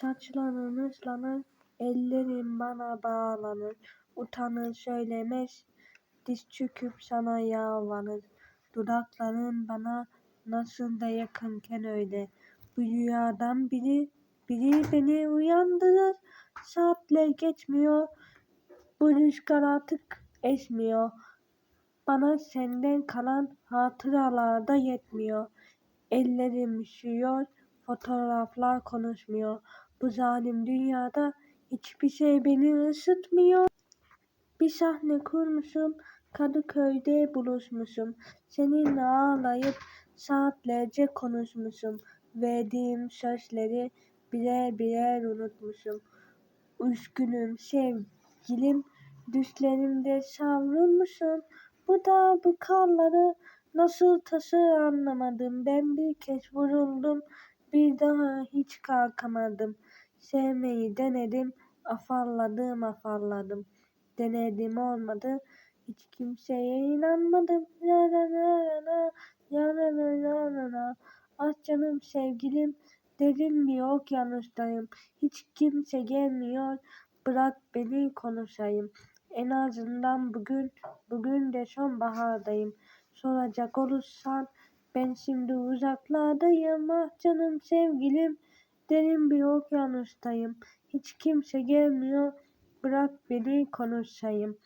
Saçların ıslanır, ellerin bana bağlanır. Utanır söylemez, diz çöküp sana yalvarır. Dudakların bana nasıl da yakınken öyle. Bu rüyadan biri, biri beni uyandırır. Saatler geçmiyor, bu rüzgar artık esmiyor. Bana senden kalan hatıralar da yetmiyor. Ellerim üşüyor, fotoğraflar konuşmuyor. Bu zalim dünyada hiçbir şey beni ısıtmıyor. Bir sahne kurmuşum, Kadıköy'de buluşmuşum. Seninle ağlayıp saatlerce konuşmuşum. Verdiğim sözleri birer birer unutmuşum. Üzgünüm sevgilim, düşlerimde savrulmuşum. Bu da bu karları nasıl taşır anlamadım. Ben bir kez vuruldum, bir daha hiç kalkamadım. Sevmeyi denedim, afalladım afalladım. Denedim olmadı, hiç kimseye inanmadım. La la la la la la la la la la. Ah canım sevgilim, derin bir okyanustayım. Hiç kimse gelmiyor, bırak beni konuşayım. En azından bugün, bugün de sonbahardayım. Soracak olursan, ben şimdi uzaklardayım. Ah canım sevgilim, derin bir okyanustayım. Hiç kimse gelmiyor, bırak beni konuşayım.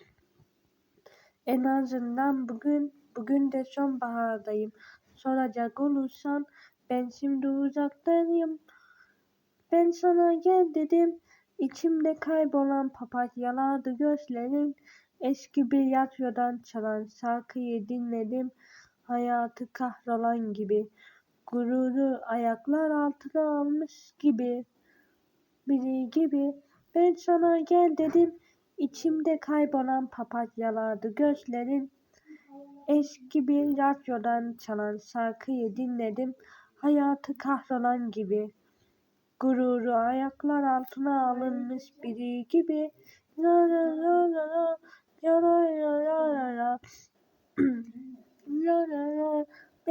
En azından bugün, bugün de sonbahardayım. Soracak olursan, ben şimdi uzaktayım. Ben sana gel dedim, içimde kaybolan papatyalardı gözlerin. Eski bir radyodan çalan şarkıyı dinledim, hayatı kahrolan gibi. Gururu ayaklar altına almış gibi. Biri gibi, ben sana gel dedim, içimde kaybolan papatyalardı gözlerin. Eski bir radyodan çalan şarkıyı dinledim, hayatı kahrolan gibi. Gururu ayaklar altına alınmış biri gibi. La la la, la la la la la la. La la la,